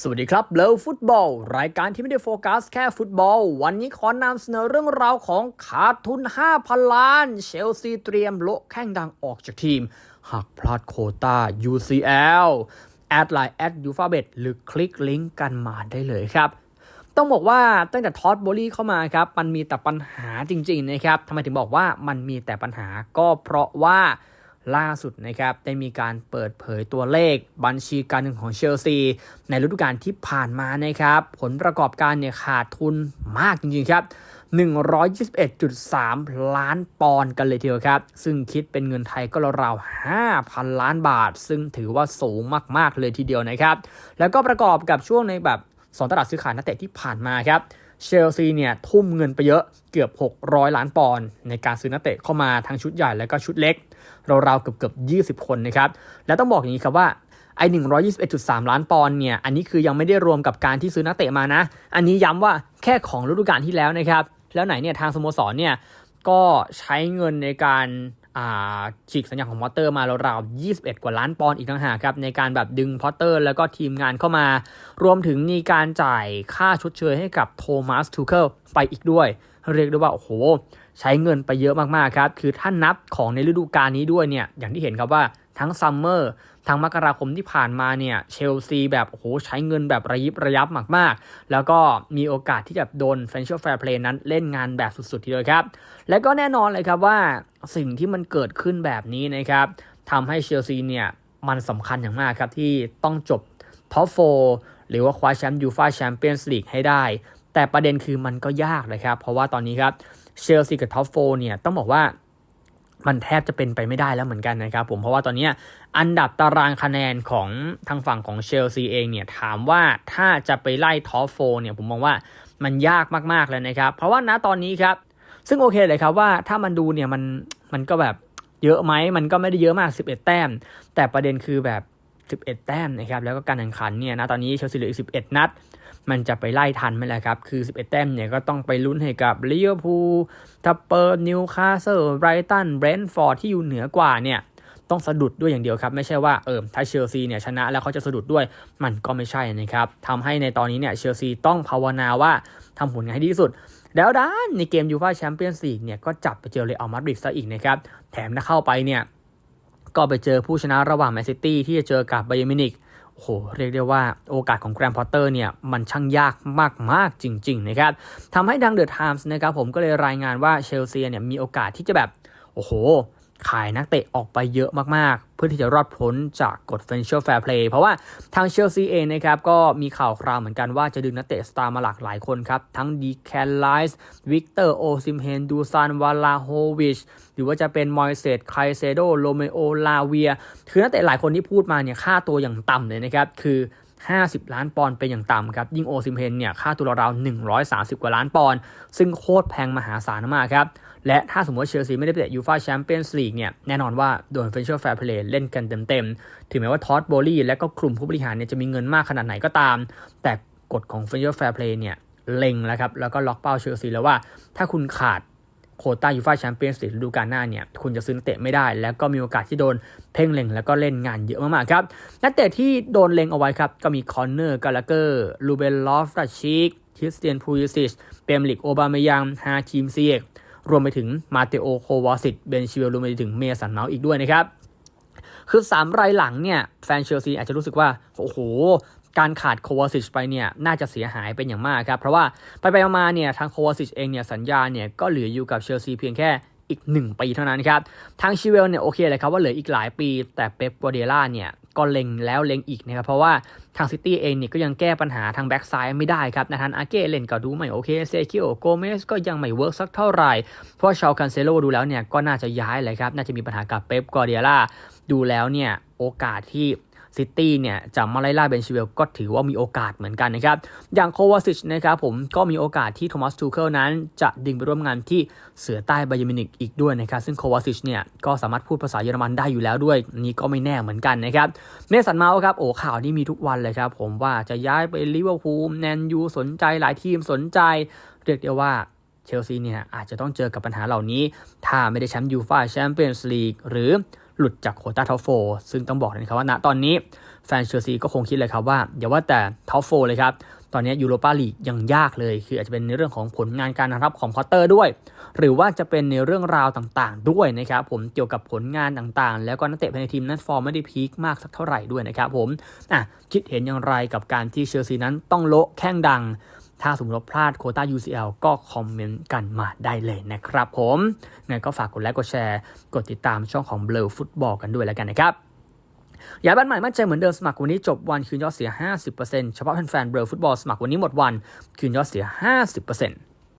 สวัสดีครับเลิฟฟุตบอล รายการที่ไม่ได้โฟกัสแค่ฟุตบอล วันนี้ขอนำเสนอเรื่องราวของขาดทุน 5,000 ล้าน เชลซีเตรียมโละแข้งดังออกจากทีม หากพลาดโคตา UCL แอดไลน์แอดยูฟาเบตหรือคลิกลิงก์กันมาได้เลยครับ ต้องบอกว่าตั้งแต่ทอดโบลี่เข้ามาครับ มันมีแต่ปัญหาจริง ๆ นะครับทำไมถึงบอกว่ามันมีแต่ปัญหาก็เพราะว่า ล่าสุดนะครับได้มีการเปิดเผยตัวเลขบัญชีการเงินของเชลซี ในฤดูกาลที่ผ่านมานะครับ ผลประกอบการเนี่ยขาดทุนมากจริงๆครับ121.3 ล้านปอนด์กันเลยทีเดียวครับ ซึ่งคิดเป็นเงินไทยก็ราวๆ5,000 ล้านบาท ซึ่งถือว่าสูงมากๆเลยทีเดียวนะครับ แล้วก็ประกอบกับช่วงในแบบสองตลาดซื้อขายนักเตะที่ผ่านมาครับ เชลซีเนี่ยทุ่มเงินไปเยอะเกือบ 600 ล้านปอนด์ในการซื้อนักเตะเข้ามาทั้งชุดใหญ่และก็ชุดเล็ก ราวๆเกือบเกือบ20 คนนะครับ และต้องบอกอย่างนี้ครับว่าไอ้121.3 ล้านปอนด์เนี่ย อันนี้คือยังไม่ได้รวมกับการที่ซื้อนักเตะมานะ อันนี้ย้ำว่าแค่ของฤดูกาลที่แล้วนะครับ แล้วไหนเนี่ยทางสโมสรเนี่ยก็ใช้เงินในการ ฉีกสัญญาของพอตเตอร์มาราวๆ21 กว่าล้านปอนด์อีกต่างหากครับในการแบบดึงพอตเตอร์ แล้วก็ทีมงานเข้ามา รวมถึงมีการจ่ายค่าชดเชยให้กับโทมัสทูเคิลไปอีกด้วย เรียกได้ว่า โอ้โห ใช้เงินไปเยอะมากๆครับ คือถ้านับของในฤดูกาลนี้ด้วยเนี่ย อย่างที่เห็นครับว่า ทั้งซัมเมอร์ทั้งมกราคมที่ผ่านมาเนี่ยเชลซีแบบโอ้โหใช้เงินแบบระยิบระยับมากๆ แล้วก็มีโอกาสที่จะโดน Financial Fair Play นั้นเล่นงานแบบสุดๆทีเดียวครับ และก็แน่นอนเลยครับว่าสิ่งที่มันเกิดขึ้นแบบนี้นะครับทำให้เชลซีเนี่ยมันสำคัญอย่างมากครับที่ต้องจบท็อปโฟหรือว่าคว้าแชมป์ยูฟาแชมเปี้ยนส์ลีกให้ได้ แต่ประเด็นคือมันก็ยากเลยครับ เพราะว่าตอนนี้ครับเชลซีกับท็อปโฟเนี่ยต้องบอกว่า มันแทบจะเป็นไปไม่ได้แล้วเหมือนกันนะครับผมเพราะว่าตอนนี้อันดับตารางคะแนนของทางฝั่งของเชลซีเองเนี่ยถามว่าถ้าจะไปไล่ท็อปโฟเนี่ยผมมองว่ามันยากมากๆเลยนะครับ เพราะว่าณตอนนี้ครับซึ่งโอเคเลยครับว่าถ้ามันดูเนี่ยมันมันก็แบบเยอะไหมมันก็ไม่ได้เยอะมาก 11 แต้ม แต่ประเด็นคือแบบ 11 แต้มนะครับแล้วก็การแข่งขันเนี่ยนะตอนนี้เชลซีเหลืออีก 11 นัด มันจะไปไล่ทันไหมล่ะครับ คือ 11 แต้มเนี่ยก็ต้องไปลุ้นให้กับลิเวอร์พูลทัปเปอร์นิวคาสเซิลไบรตันเบรนท์ฟอร์ดที่อยู่เหนือกว่าเนี่ยต้องสะดุดด้วยอย่างเดียวครับ ไม่ใช่ว่าเออถ้าเชลซีเนี่ยชนะแล้วเขาจะสะดุดด้วยมันก็ไม่ใช่นะครับทำให้ในตอนนี้เนี่ยเชลซีต้องภาวนาว่าทำผลงานให้ดีที่สุด แล้วด้านในเกมยูฟ่าแชมเปี้ยนส์ลีกเนี่ยก็จับไปเจอเรอัลมาดริดซะอีกนะครับแถมถ้าเข้าไปเนี่ย ก็ไปเจอผู้ชนะระหว่างแมนซิตี้ที่จะเจอกับไบเยมินิกโอ้โหเรียกได้ว่าโอกาสของแกรมพอตเตอร์เนี่ยมันช่างยากมาก ๆ จริง ๆ นะครับทำให้ดังเดอะไทมส์นะครับผมก็เลยรายงานว่าเชลซีเนี่ยมีโอกาสที่จะแบบ โอ้โห ขายนักเตะออกไปเยอะมากๆ เพื่อที่จะรอดพ้นจากกฎ Financial Fair Play เพราะว่าทางเชลซีเองนะครับก็มีข่าวคราวเหมือนกันว่าจะดึงนักเตะสตาร์มาหลากหลายคนครับ ทั้งดีแคนไลส์วิกเตอร์โอซิมเฮนดูซานวาลาโฮวิชหรือว่าจะเป็นมอยเซตไคเซโดโลเมโอลาเวีย คือนักเตะหลายคนที่พูดมาเนี่ยค่าตัวอย่างต่ำเลยนะครับ คือ 50 ล้านปอนด์เป็นอย่างต่ำครับ ยิ่งโอซิมเฮนเนี่ยค่าตัวราวๆ130 กว่าล้านปอนด์ซึ่งโคตรแพงมหาศาลมากครับ และถ้าสมมติว่าเชลซีไม่ได้ไปเตะยูฟาแชมเปี้ยนส์ลีกเนี่ยแน่นอนว่าโดนเฟนเชอร์แฟร์เพลย์เล่นกันเต็มๆ ถึงแม้ว่าทอดโบลี่และก็กลุ่มผู้บริหารเนี่ยจะมีเงินมากขนาดไหนก็ตาม แต่กฎของเฟนเชอร์แฟร์เพลย์เนี่ยเล็งแล้วครับแล้วก็ล็อกเป้าเชลซีแล้วว่า ถ้าคุณขาด โคต้ายูฟ่าแชมเปี้ยนส์ลีกฤดูกาลหน้าเนี่ยคุณจะซื้อนักเตะไม่ได้ แล้วก็มีโอกาสที่โดนเพ่งเล็งแล้วก็เล่นงานเยอะมากๆครับ นักเตะที่โดนเล็งเอาไว้ครับ ก็มีคอนเนอร์กาลาเกอร์ลูเบลลอฟราชิกคริสเตียนพูยิซิชเปมลิกโอบาเมยังฮาคิมเซีเอกรวมไปถึงมาเตโอโควาสิตเบนชิเวลรวมไปถึงเมสันเมาส์อีกด้วยนะครับคือ 3 รายหลังเนี่ย แฟนเชลซีอาจจะรู้สึกว่า โอ้โห การขาดโควาซิชไปเนี่ยน่าจะเสียหายเป็นอย่างมากครับ เพราะว่าไปไปมาเนี่ยทางโควาซิชเองเนี่ยสัญญาเนี่ยก็เหลืออยู่กับเชลซีเพียงแค่อีก 1 ปีเท่านั้นครับ ทางชิเวลเนี่ยโอเคเลยครับว่าเหลืออีกหลายปี แต่เป๊ปกัวเดล่าเนี่ยก็เล็งแล้วเล็งอีกนะครับเพราะว่าทางซิตี้เองเนี่ยก็ยังแก้ปัญหาทางแบ็กซ้ายไม่ได้ครับนาธานอาเก้เล่นก็ดูไม่โอเคเซคิโอโกเมสก็ยังไม่เวิร์กสักเท่าไหร่ เพราะชาวคันเซโลดูแล้วเนี่ยก็น่าจะย้ายเลยครับ น่าจะมีปัญหากับเป๊ปกัวเดล่าดูแล้วเนี่ยโอกาสที่ ซิตี้เนี่ยจะมาไล่ล่าเบนชิเวลก็ถือว่ามีโอกาสเหมือนกันนะครับ อย่างโควาซิชนะครับผมก็มีโอกาสที่โทมัสทูเคิลนั้น จะดึงไปร่วมงานที่เสือใต้ไบยมินิกอีกด้วยนะครับ ซึ่งโควาซิชเนี่ยก็สามารถพูดภาษาเยอรมันได้อยู่แล้วด้วย นี่ก็ไม่แน่เหมือนกันนะครับเมสันเมาส์ครับ โอ้ข่าวนี้มีทุกวันเลยครับ ผมว่าจะย้ายไปลิเวอร์พูลแมนยูสนใจหลายทีมสนใจ เรียกได้ว่าเชลซีเนี่ยอาจจะต้องเจอกับปัญหาเหล่านี้ ถ้าไม่ได้แชมป์ยูฟ่าแชมเปี้ยนส์ลีกหรือ หลุดจากโคต้าท็อปโฟซึ่งต้องบอกเลยนะครับว่าณตอนนี้แฟนเชลซีก็คงคิดเลยครับว่าอย่าว่าแต่ท็อปโฟเลยครับ ตอนนี้ยูโรปาลีกยังยากเลย คืออาจจะเป็นในเรื่องของผลงานการรับของพอตเตอร์ด้วย หรือว่าจะเป็นในเรื่องราวต่างๆ ด้วยนะครับผมเกี่ยวกับผลงานต่างๆ แล้วก็นักเตะภายในทีมนั้นฟอร์มไม่ได้พีคมากสักเท่าไหร่ด้วยนะครับผมอะคิดเห็นอย่างไรกับการที่เชลซีนั้นต้องโละแข้งดัง ถ้าสมมติว่าพลาดโคต้า UCL ก็คอมเมนต์กันมาได้เลยนะครับผมงั้นก็ฝากกดไลค์กดแชร์ กดติดตามช่องของ Blur Football กันด้วยแล้วกันนะครับอย่าบันใหม่มั่นใจเหมือนเดิมสมัครวันนี้จบวันคืนยอดเสีย 50%เฉพาะแฟนๆ Blur Football สมัครวันนี้หมดวันคืนยอดเสีย 50%